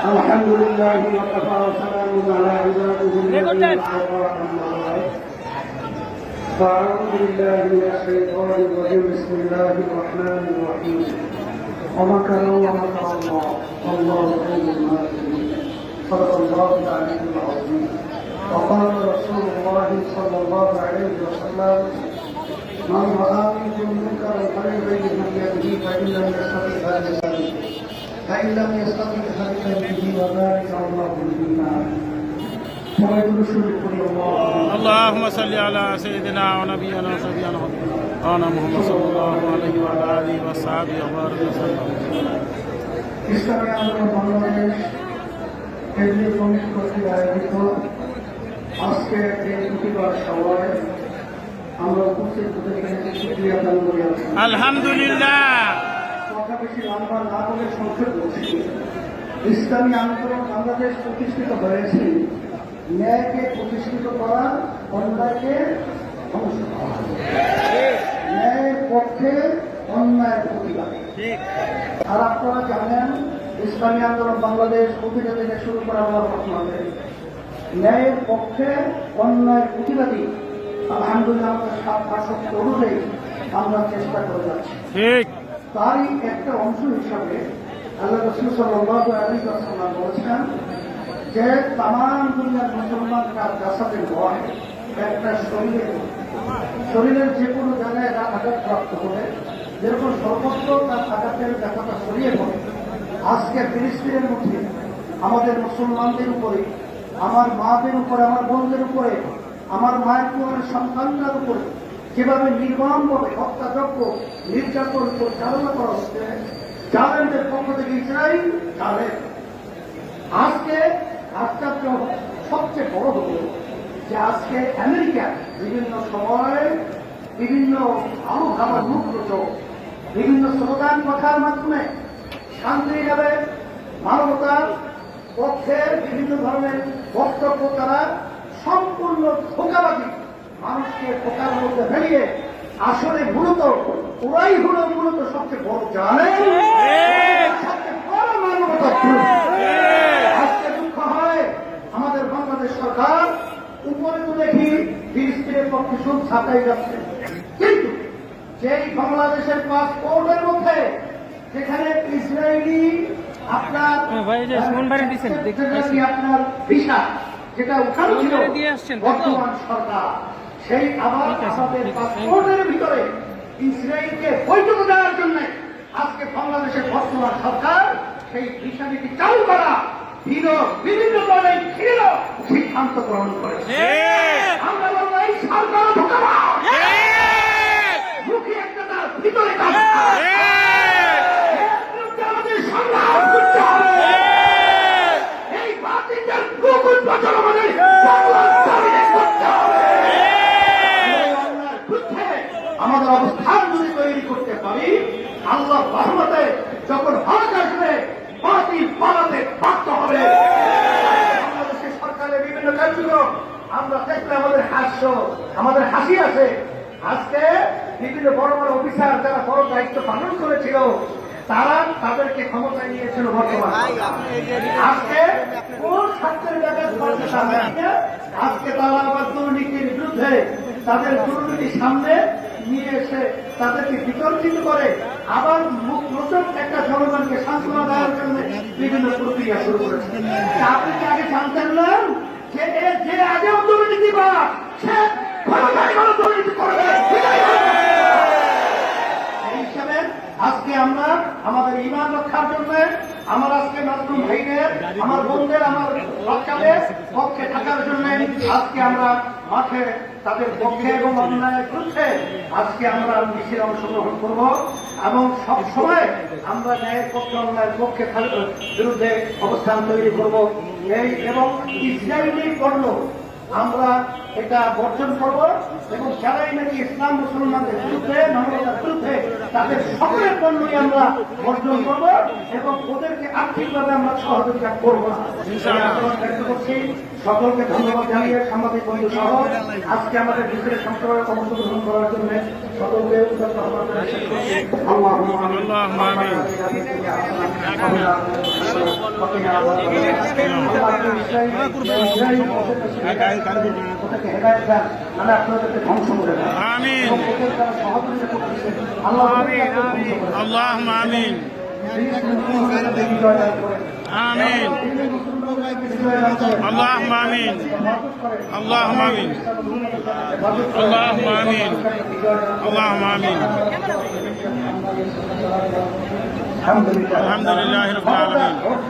الحمد لله وكفى وسلام على عباده الذين اصطفى فأعوذ بالله من الشيطان الرجيم. بسم الله الرحمن الرحيم. ومكروا ومكر الله. والله خير الماكرين. صدق الله العلي العظيم. وقال رسول الله صلى الله عليه وسلم من رأى منكم منكرا فليغيره بيده فإن لم يستطع فليغيره فإن لم يستطع فبقلبه সবাই গুলো শুরু করি আল্লাহ اللهم صل على سيدنا ونبينا وشفيعنا مولانا محمد صلى الله عليه وعلى اله وصحبه وبارك وسلم ইসলামী আন্দোলন বাংলাদেশ কেন্দ্রীয় কমিটি কর্তৃক আয়োজিত আজকে এই প্রতিবার সভায় আমরা উপস্থিত হতে পেরেছি সুক্রিয়া দান করে আছি আলহামদুলিল্লাহ কথা বেশি লম্বা না বলে সংক্ষেপ করছি ইসলামী আন্দোলন বাংলাদেশ প্রতিষ্ঠিত হয়েছে ন্যায়কে প্রতিষ্ঠিত করা অন্যায়কে ধ্বংস করা ন্যায়ের পক্ষে অন্যায়ের প্রতিবাদ। আর আপনারা জানেন ইসলামী আন্দোলন বাংলাদেশ প্রতিটা থেকে শুরু করা হওয়ার ঘটনাতে ন্যায়ের পক্ষে অন্যায়ের প্রতিবাদী আলহামদুলিল্লাহ আমাদের সাত শাসক অনুযায়ী আমরা চেষ্টা করে যাচ্ছি। তারই একটা অংশ হিসাবে আল্লাহ রসুল সাল্লাহ আলী বলেছেন যে তাম দুনিয়ার মুসলমান তার জাসাদের নয় একটা শরীরে শরীরের যে কোনো জায়গায় রাত আঘাত প্রাপ্ত হলে যেরকম সর্বত্র তার আঘাতের ব্যথাটা ছড়িয়ে পড়ে, আজকে ফিলিস্তিনের মধ্যে, আমাদের মুসলমানদের উপরে, আমার মাদের উপরে, আমার বোনদের উপরে, আমার মায়ের পুরের সন্তানদের উপরে যেভাবে নির্মমভাবে হত্যাযজ্ঞ, নির্যাতন পরিচালনা করা হচ্ছে জালেনদের পক্ষ থেকে ইসরায়েল জালেন আজকে আশ্চর্য সবচেয়ে বড় হল যে আজকে আমেরিকা বিভিন্ন সময় বিভিন্ন আলো খাবার মুখ রোচক বিভিন্ন স্লোগান কথার মাধ্যমে শান্তি যাবে মানবতার পক্ষে বিভিন্ন ধরনের বক্তব্য তারা সম্পূর্ণ ধোকাবাদী মানুষকে ধোকার মধ্যে ফেলিয়ে আসলে মূলত ওরাই হলো মূলত সবচেয়ে বড় জানে সবচেয়ে বড় মানবতা আজকে দুঃখ হয় আমাদের বাংলাদেশ সরকার উপরে তো দেখি ফিলিস্তিনের পক্ষে সুদ ছাপাই যাচ্ছে কিন্তু যেই বাংলাদেশের পাসপোর্টের মধ্যে যেখানে ইসরায়েলি আপনার হ্যাঁ। আপনার ভিসা যেটা ওখানে ছিল? বর্তমান সরকার সেই আবার আমাদের পাসপোর্টের ভিতরে ইসরায়েলকে বৈঠক দেওয়ার জন্য আজকে বাংলাদেশের বর্তমান সরকার সেই ভিসা নীতি চালু করা ভিন্ন বিভিন্ন দলের ছিল সিদ্ধান্ত গ্রহণ করেছে আমরা বলব এই সরকার। মুখে একটা তার ভিতরে আমাদের সংগ্রাম করতে হবে। এই বচন আমাদের বিরুদ্ধে আমাদের অবস্থান যদি তৈরি করতে পারি আল্লাহ রহমতে যখন আমরা দেখলে আমাদের হাস্য, আমাদের হাসি আছে। আজকে বিভিন্ন বড় বড় অফিসার যারা বড় দায়িত্ব পালন করেছিল, তারা তাদেরকে ক্ষমতায় নিয়েছিল বর্তমান। আজকে কোন ছাত্রের আজকে তারা আবার দুর্নীতির বিরুদ্ধে তাদের দুর্নীতির সামনে নিয়ে এসে তাদেরকে বিতর্কিত করে, আবার নতুন একটা জনগণকে সান্ত্বনা দেওয়ার জন্য বিভিন্ন প্রক্রিয়া শুরু করেছে। আপনি কি আগে জানতেন না? আজকে আমরা আমাদের ইমান রক্ষার জন্য, আমার আজকে মাসরুম ভাইদের, আমার বোনদের, আমার বাচ্চাদের পক্ষে থাকার জন্য আজকে আমরা মাঠে তাদের পক্ষে এবং অন্যায়ের বিরুদ্ধে আজকে আমরা মিছিলে অংশগ্রহণ করব এবং সবসময় আমরা ন্যায়ের পক্ষে, অন্যায়ের পক্ষে বিরুদ্ধে অবস্থান তৈরি করব। এই এবং ইসরায়েলি পণ্য আমরা এটা বর্জন করব এবং যারাই নাকি ইসলাম মুসলমানদের বিরুদ্ধে মানবতার বিরুদ্ধে তাদের সকলের পণ্যই আমরা বর্জন করব এবং ওদেরকে আর্থিকভাবে আমরা সহযোগিতা করব করছি সকলকে ধন্যবাদ জানিয়ে সাংবাদিক বন্ধু সহ আজকে আমাদের বিশেষ সংসদে অংশগ্রহণ করার জন্য সকলকে। আল্লাহ آمين اللهم آمين آمين اللهم آمين اللهم آمين اللهم آمين اللهم آمين الحمد لله رب العالمين